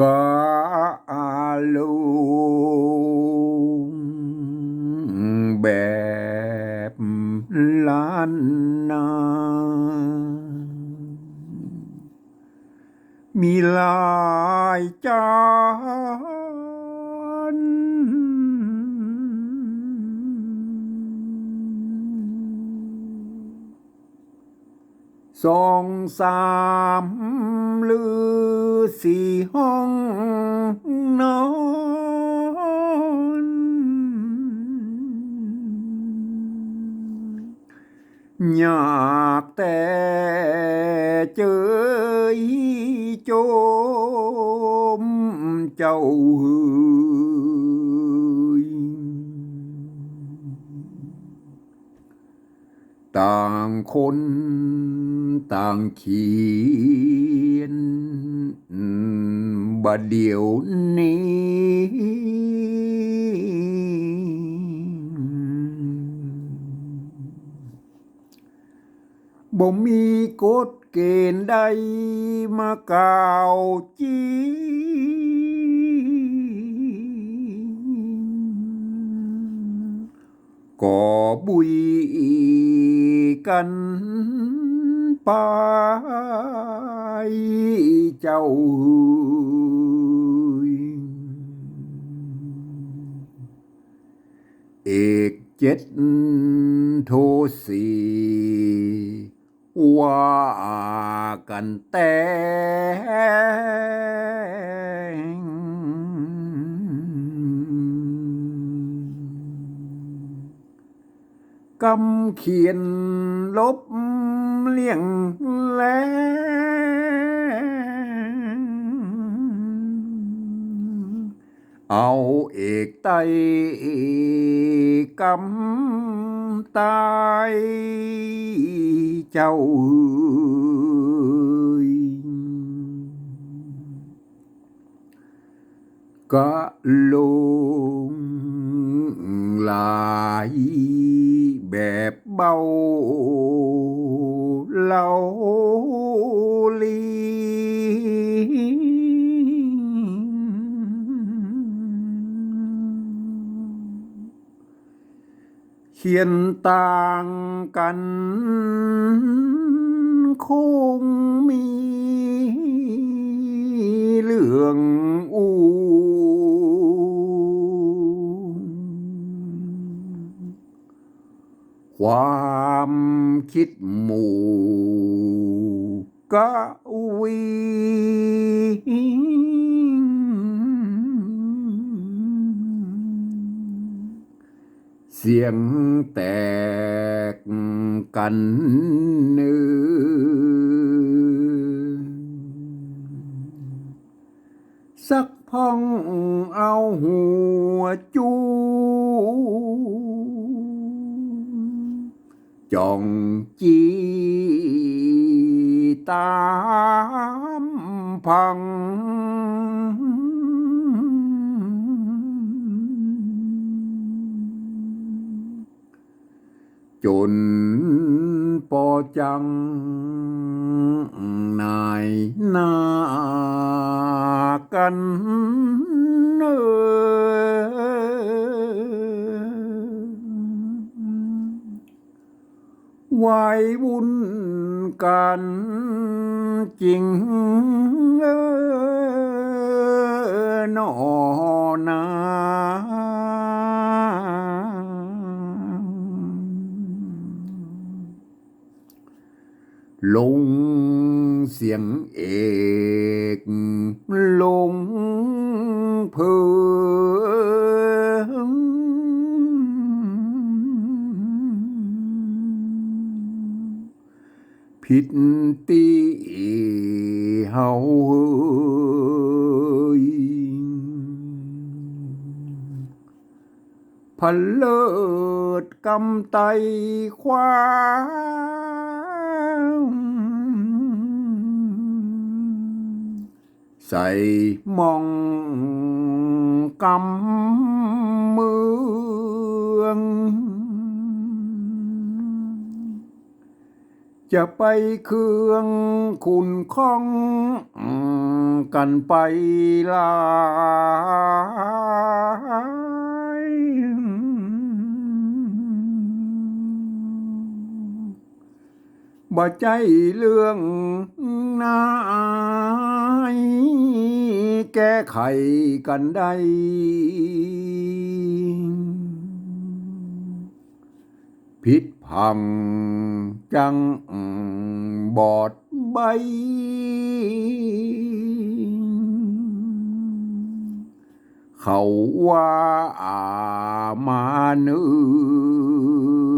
กาลุงแบบล้ สองสามหรือสี่ห้องนอนอยากแต่เจอโจมเจ้าเฮ้ยต่างคน ต่างเขียนบัดเดี๋ยวนี้ บ่มีกฎเกณฑ์ใดมากล่าวจีก็บุยกัน ไปเจ้าเอกเจ็ดโทสีว่ากันแต่งกำเขียนลบ เลี่ยงแล้วเอาเอก ขียนต่างกัน คงมีเรื่องอูความคิดหมู่กะวี เสียงแตกกันเนื้อสักพองเอาหัวจูจ้องจีตามพัง จนปอจังนายนากันเอไว้บุญกันจริงเออหนอนา ลงเสียงเอก ลงเพลิงผิดตีเฮาเฮ้ยพันเลิศกำไตควา ใส่มองกำเมือง จะไปเครื่องคุณข้องกันไปลายบ่ใจเรื่องนา แก้ไขกันได้พิษพังจังบอดใบ เขาว่าอามานือ